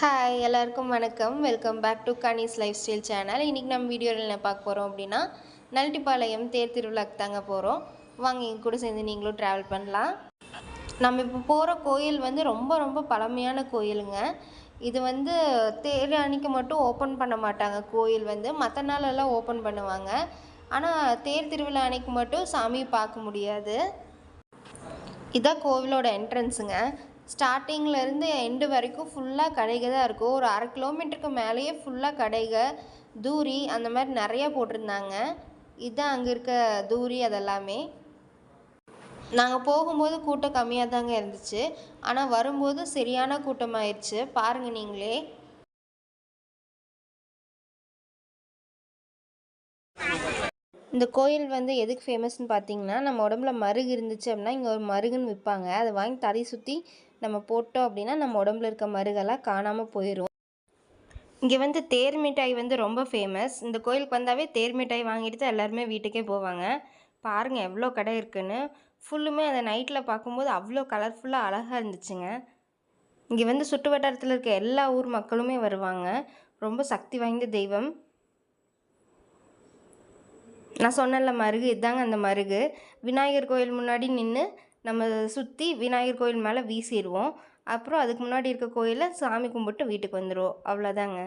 Hi எல்லாருக்கும் வணக்கம். Welcome back to Kani's life style channel இன்றைக்கி நம்ம வீடியோவில் என்ன பார்க்க போகிறோம் அப்படின்னா நல்டிப்பாளையம் தேர் திருவிழாக்கு தாங்க போகிறோம் வாங்க எங்கள் கூட சேர்ந்து நீங்களும் ட்ராவல் பண்ணலாம். நம்ம இப்போ போகிற கோயில் வந்து ரொம்ப ரொம்ப பழமையான கோயிலுங்க. இது வந்து தேர் அன்னைக்கு மட்டும் ஓப்பன் பண்ண மாட்டாங்க. கோயில் வந்து மற்ற நாளெல்லாம் ஓப்பன் பண்ணுவாங்க. ஆனால் தேர் திருவிழா அன்னைக்கு மட்டும் சாமி பார்க்க முடியாது. இதான் கோவிலோட என்ட்ரன்ஸுங்க ஸ்டார்டிங்லேருந்து எண்டு வரைக்கும் ஃபுல்லாக கடைகள் தான் இருக்கும். ஒரு அரை கிலோமீட்டருக்கு மேலேயே ஃபுல்லாக கடைகள் தூரி அந்த மாதிரி நிறையா போட்டிருந்தாங்க. இதுதான் அங்கே இருக்க தூரி அதெல்லாமே. நாங்கள் போகும்போது கூட்டம் கம்மியாக தாங்க இருந்துச்சு. ஆனால் வரும்போது சரியான கூட்டமாயிருச்சு. பாருங்கள் நீங்களே. இந்த கோயில் வந்து எதுக்கு ஃபேமஸ்னு பார்த்தீங்கன்னா நம்ம உடம்புல மருகு இருந்துச்சு அப்படின்னா இங்கே ஒரு மருகுன்னு விற்பாங்க. அதை வாங்கி தலை சுற்றி நம்ம போட்டோம் அப்படின்னா நம்ம உடம்புல இருக்க மருகெல்லாம் காணாமல் போயிடும் இங்கே வந்து தேர் மிட்டாய் வந்து ரொம்ப ஃபேமஸ் இந்த கோயிலுக்கு வந்தாவே தேர் மிட்டாய் வாங்கிட்டு தான் எல்லாருமே வீட்டுக்கே போவாங்க. பாருங்கள் எவ்வளோ கடை இருக்குன்னு. ஃபுல்லுமே அதை நைட்டில் பார்க்கும்போது அவ்வளோ கலர்ஃபுல்லாக அழகாக இருந்துச்சுங்க. இங்கே வந்து சுற்று வட்டாரத்தில் இருக்க எல்லா ஊர் மக்களுமே வருவாங்க. ரொம்ப சக்தி வாய்ந்த தெய்வம். நான் சொன்னேன்ல மருகு இதுதாங்க அந்த மருகு. விநாயகர் கோயில் முன்னாடி நின்று நம்ம சுற்றி விநாயகர் கோயில் மேலே வீசிடுவோம் அப்புறம் அதுக்கு முன்னாடி இருக்க கோயிலில் சாமி கும்பிட்டு வீட்டுக்கு வந்துடுவோம் அவ்வளோதாங்க